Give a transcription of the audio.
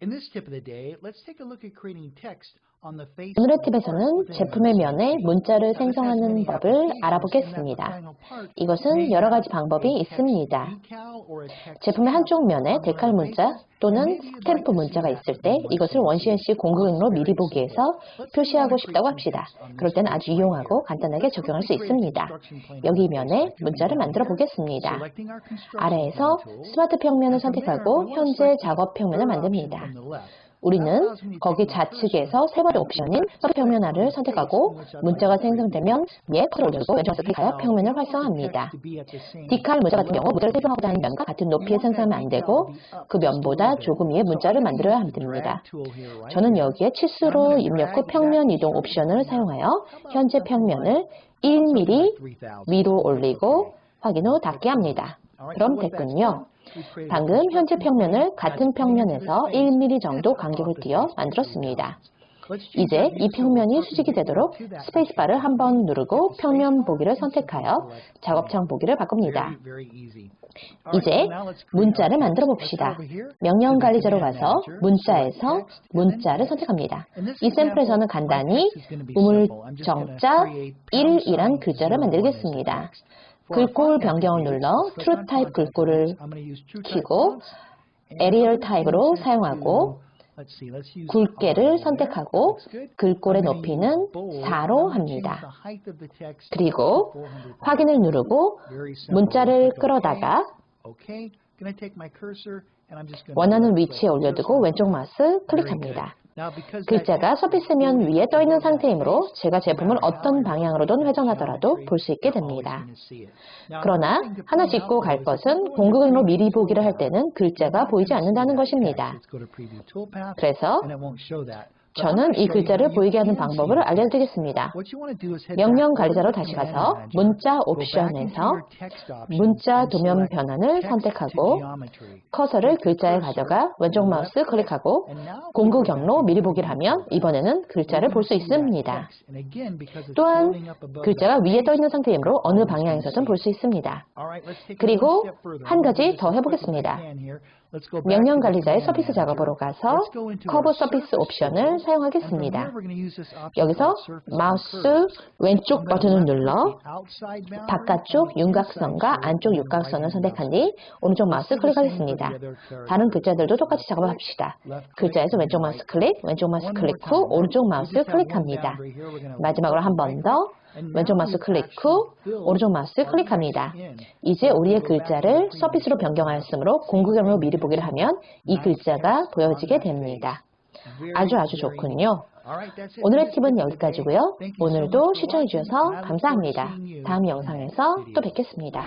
In this tip of the day, let's take a look at creating text 오늘의 팁에서는 제품의 면에 문자를 생성하는 법을 알아보겠습니다. 이것은 여러 가지 방법이 있습니다. 제품의 한쪽 면에 데칼 문자 또는 스탬프 문자가 있을 때 이것을 공구경로 Very 미리 보기에서 표시하고 싶다고 합시다. 그럴 때는 아주 이용하고. 간단하게 적용할 수 있습니다. 여기 면에 문자를 만들어. 보겠습니다. 아래에서. 스마트 평면을 선택하고 현재 작업 평면을 만듭니다. 우리는 거기 좌측에서 세 번째 옵션인 서브 평면화를 선택하고 문자가 생성되면 위에 커를 올리고 왼쪽 클릭 하여 평면을 활성화합니다. 디칼 문자 같은 경우 문자를 생성하고자 하는 면과 같은 높이에 생성하면 안 되고 그 면보다 조금 위에 문자를 만들어야 됩니다. 저는 여기에 치수로 입력 후 평면 이동 옵션을 사용하여 현재 평면을 1mm 위로 올리고 확인 후 닫게 합니다. 그럼 됐군요. 방금 현재 평면을 같은 평면에서 1mm 정도 간격을 띄어 만들었습니다. 이제 이 평면이 수직이 되도록 스페이스바를 한번 누르고 평면 보기를 선택하여 작업창 보기를 바꿉니다. 이제 문자를 만들어 봅시다. 명령 관리자로 가서 문자에서 문자를 선택합니다. 이 샘플에서는 간단히 우물 정자 1이란 글자를 만들겠습니다. 글꼴 변경을 눌러 트루 타입 글꼴을 키고 에리얼 타입으로 사용하고 굵게를 선택하고 글꼴의 높이는 4로 합니다. 그리고 확인을 누르고 문자를 끌어다가 원하는 위치에 올려두고 왼쪽 마우스 클릭합니다. 글자가 서피스면 위에 떠 있는 상태이므로 제가 제품을 어떤 방향으로든 회전하더라도 볼 수 있게 됩니다. 그러나 하나 짚고 갈 것은 공구경로 미리 보기를 할 때는 글자가 보이지 않는다는 것입니다. 그래서 저는 이 글자를 보이게 하는 방법을 알려드리겠습니다. 명령 관리자로 다시 가서 문자 옵션에서 문자 도면 변환을 선택하고 커서를 글자에 가져가 왼쪽 마우스 클릭하고 공구 경로 미리 보기를 하면 이번에는 글자를 볼 수 있습니다. 또한 글자가 위에 떠 있는 상태이므로 어느 방향에서든 볼 수 있습니다. 그리고 한 가지 더 해보겠습니다. 명령 관리자의 서피스 작업으로 가서 커브 서피스 옵션을 사용하겠습니다. 여기서 마우스 왼쪽 버튼을 눌러 바깥쪽 윤곽선과 안쪽 육각선을 선택한 뒤 오른쪽 마우스 클릭하겠습니다. 다른 글자들도 똑같이 작업합시다. 글자에서 왼쪽 마우스 클릭, 왼쪽 마우스 클릭 후 오른쪽 마우스 클릭합니다. 마지막으로 한 번 더 왼쪽 마우스 클릭 후 오른쪽 마우스 클릭합니다. 이제 우리의 글자를 서피스로 변경하였으므로 공구경로 미리 보기를 하면 이 글자가 보여지게 됩니다. 아주 아주 좋군요. 오늘의 팁은 여기까지고요. 오늘도 시청해 주셔서 감사합니다. 다음 영상에서 또 뵙겠습니다.